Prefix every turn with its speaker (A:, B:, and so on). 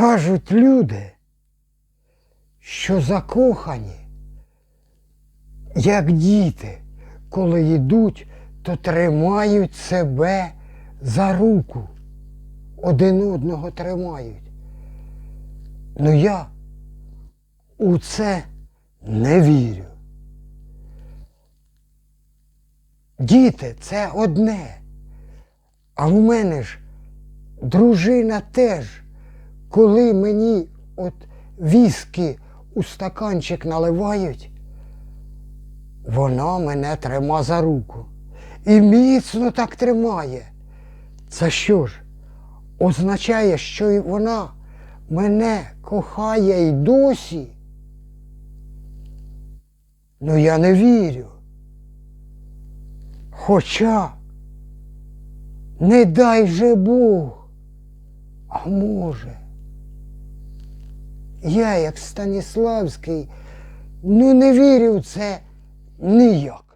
A: Кажуть люди, що закохані, як діти, коли йдуть, то тримають себе за руку, один одного тримають. Ну я у це не вірю. Діти це одне. А в мене ж дружина теж, коли мені от віски у стаканчик наливають, вона мене трима за руку. І міцно так тримає. Це що ж? Означає, що і вона мене кохає й досі. Ну я не вірю. Хоча не дай же Бог, а може. Я, як Станіславський, ну не вірю в це ніяк.